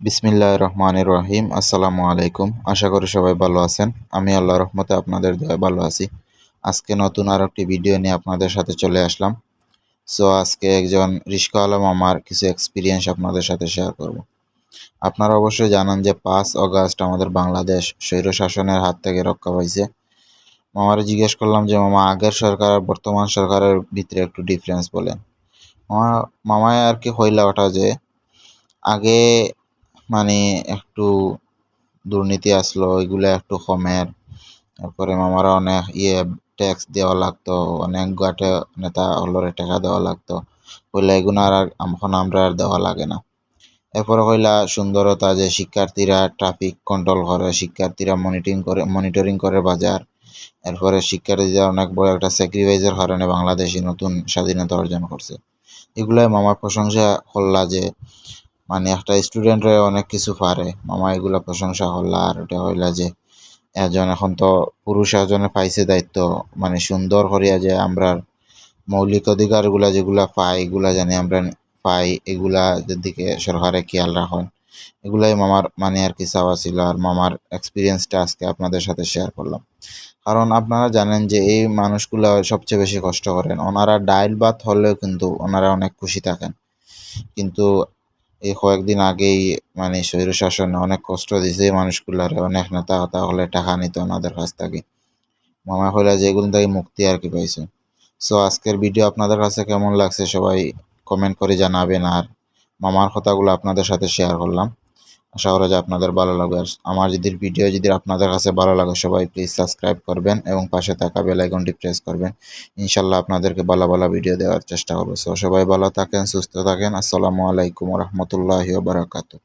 বিসমিল্লাহ রহমানির রহিম। আসসালামু আলাইকুম। আশা করি সবাই ভালো আছেন। আমি আল্লাহ রহমতে আপনাদের দয়ায় ভালো আছি। আজকে নতুন আর একটি ভিডিও নিয়ে আপনাদের সাথে চলে আসলাম। সো, আজকে একজন রিস্কাওয়ালা মামার কিছু এক্সপিরিয়েন্স আপনাদের সাথে শেয়ার করব। আপনারা অবশ্যই জানান যে পাঁচ অগাস্ট আমাদের বাংলাদেশ স্বৈর শাসনের হাত থেকে রক্ষা পাইছে। মামারে জিজ্ঞেস করলাম যে, মামা, আগের সরকার আর বর্তমান সরকারের ভিতরে একটু ডিফারেন্স বলেন। মামা, মামায় আর কি হইলা ওটা যে, আগে মানে একটু দুর্নীতি আসলো, এগুলো একটু কমের। তারপরে মামারা অনেক ইয়ে ট্যাক্স দেওয়া লাগতো, অনেক গাটে নেতা হলরে টাকা দেওয়া লাগতো। হইলে এগুলো আর এখন আমরা আর দেওয়া লাগে না। এরপরে হইলা সুন্দরতা যে শিক্ষার্থীরা ট্রাফিক কন্ট্রোল করে, শিক্ষার্থীরা মনিটরিং করে মনিটরিং করে বাজার। এরপরে শিক্ষার্থীরা অনেক বড় একটা স্যাক্রিফাইসের কারণে বাংলাদেশি নতুন স্বাধীনতা অর্জন করছে। এগুলাই মামার প্রশংসা করলা যে মানে একটা স্টুডেন্টরে অনেক কিছু পারে। মামা এগুলা প্রশংসা করলা আর ওটা হইলা যে এজন এখন তো পুরুষ এজনে পাইছে দায়িত্ব মানে সুন্দর করিয়া যে আমরা মৌলিক অধিকারগুলা যেগুলা পাই, এগুলা জানি আমরা পাই এগুলা দিকে সরকারে খেয়াল রাখুন। এগুলাই মামার মানে আর কি চাওয়া ছিল আর মামার এক্সপিরিয়েন্সটা আজকে আপনাদের সাথে শেয়ার করলাম। কারণ আপনারা জানেন যে এই মানুষগুলা সবচেয়ে বেশি কষ্ট করেন। ওনারা ডাইল ভাত হলেও কিন্তু ওনারা অনেক খুশি থাকেন। কিন্তু এই কয়েকদিন আগেই মানে স্বৈরশাসনে অনেক কষ্ট দিছে মানুষগুলার। অনেক নেতা হতা হলে টাকা নিত ওনাদের কাছ থেকে। মামা হইলা যেগুলো থেকে মুক্তি আর কি পাইছে। সো আজকের ভিডিও আপনাদের কাছে কেমন লাগছে সবাই কমেন্ট করে জানাবেন। আর মামার কথাগুলো আপনাদের সাথে শেয়ার করলাম। আশা করা যায় আপনাদের ভালো লাগবে। আর আমার যদি ভিডিও যদি আপনাদের কাছে ভালো লাগে, সবাই প্লিজ সাবস্ক্রাইব করবেন এবং পাশে থাকা বেল আইকনটি প্রেস করবেন। ইনশাল্লাহ আপনাদেরকে ভালো ভালো ভিডিও দেওয়ার চেষ্টা করব। সো সবাই ভালো থাকেন, সুস্থ থাকেন। আসসালামু আলাইকুম রহমতুল্লাহ বারাকাতু